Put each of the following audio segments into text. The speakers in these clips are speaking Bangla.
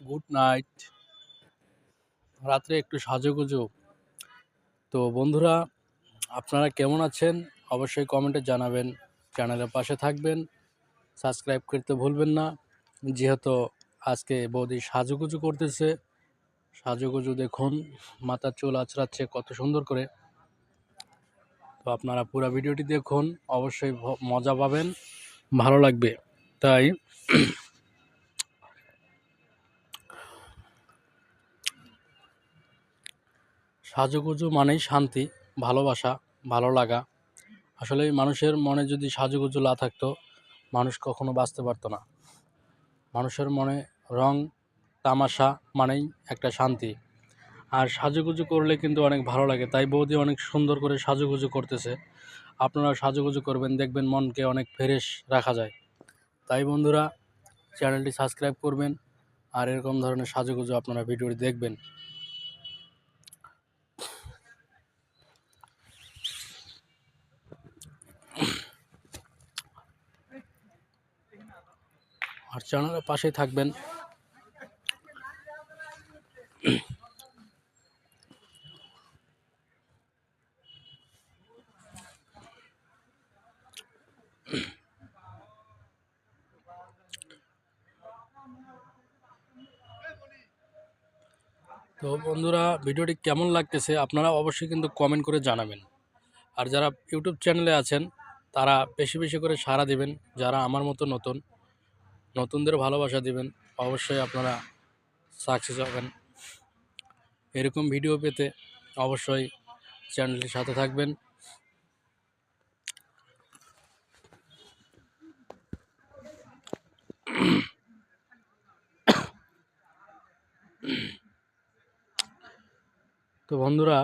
গুড নাইট রাত্রে একটু সাজুগুজু। তো বন্ধুরা, আপনারা কেমন আছেন? অবশ্যই কমেন্টে জানাবেন। চ্যানেলের পাশে থাকবেন। সাবস্ক্রাইব করতে ভুলবেন না। যেহেতু আজকে বৌদি সাজুগুজু করতেছে, সাজুগুজু দেখুন মাথার চুল আঁচড়াচ্ছে কত সুন্দর করে। তো আপনারা পুরো ভিডিওটি দেখুন, অবশ্যই মজা পাবেন, ভালো লাগবে। তাই সাজুগুজু মানেই শান্তি, ভালোবাসা, ভালো লাগা। আসলে মানুষের মনে যদি সাজুগুজু না থাকতো, মানুষ কখনো বাঁচতে পারতো না। মানুষের মনে রং, তামাশা মানেই একটা শান্তি। আর সাজুগুজু করলে কিন্তু অনেক ভালো লাগে। তাই বৌদি অনেক সুন্দর করে সাজুগুজু করতেছে। আপনারা সাজুগুজু করবেন, দেখবেন মনকে অনেক ফ্রেশ রাখা যায়। তাই বন্ধুরা, চ্যানেলটি সাবস্ক্রাইব করবেন আর এরকম ধরনের সাজুগুজু আপনারা ভিডিওটি দেখবেন। আর চ্যানেলের পাশেই থাকবেন। তো বন্ধুরা, ভিডিওটি কেমন লাগতেছে আপনারা অবশ্যই কিন্তু কমেন্ট করে জানাবেন। আর যারা ইউটিউব চ্যানেলে আছেন, তারা বেশি বেশি করে সাড়া দিবেন, যারা আমার মতো নতুন। নতুনদের ভালোবাসা দিবেন, অবশ্যই আপনারা সাকসেস হবেন। এরকম ভিডিও পেতে অবশ্যই চ্যানেলটির সাথে থাকবেন। তো বন্ধুরা,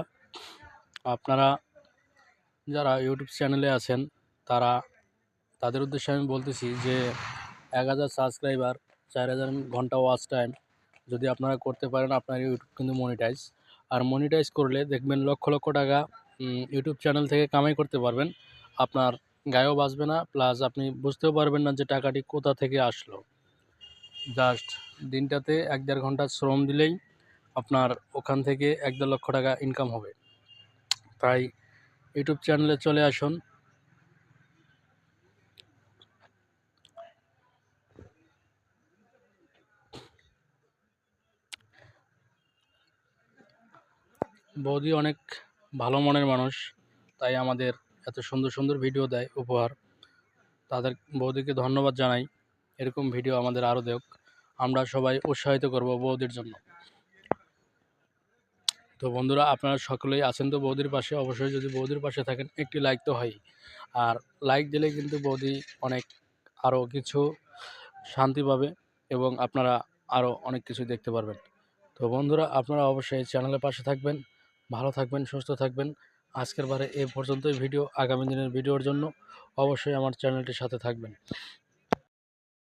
আপনারা যারা ইউটিউব চ্যানেলে আছেন, তারা, তাদের উদ্দেশ্যে আমি বলতেছি যে এক হাজার সাবস্ক্রাইবার চার হাজার ঘণ্টা ওয়াচ টাইম যদি আপনারা করতে পারেন আপনার ইউটিউব কিন্তু মনিটাইজ আর মনিটাইজ করলে দেখবেন লক্ষ লক্ষ টাকা ইউটিউব চ্যানেল থেকে কামাই করতে পারবেন। আপনার গায়েও বাঁচবে না প্লাস আপনি বুঝতেও পারবেন না যে টাকাটি কোথা থেকে আসলো। জাস্ট দিনটাতে এক দেড় ঘণ্টা শ্রম দিলেই আপনার ওখান থেকে এক দেড় লক্ষ টাকা ইনকাম হবে। তাই ইউটিউব চ্যানেলে চলে আসুন। বৌদি অনেক ভালো মনের মানুষ, তাই আমাদের এত সুন্দর সুন্দর ভিডিও দেয়, উপহার। তাদের বৌদিকে ধন্যবাদ জানাই, এরকম ভিডিও আমাদের আরও দেখ। আমরা সবাই উৎসাহিত করব বৌদির জন্য। তো বন্ধুরা, আপনারা সকলেই আছেন তো বৌদির পাশে? অবশ্যই যদি বৌদির পাশে থাকেন, একটি লাইক তো হয় আর লাইক দিলে কিন্তু বৌদি অনেক আরও কিছু শান্তি পাবে এবং আপনারা আরও অনেক কিছু দেখতে পারবেন। তো বন্ধুরা, আপনারা অবশ্যই চ্যানেলের পাশে থাকবেন। ভালো থাকবেন, সুস্থ থাকবেন। আজকের বারে এ পর্যন্তই ভিডিও, আগামী দিনের ভিডিওর জন্য অবশ্যই আমার চ্যানেলটির সাথে থাকবেন।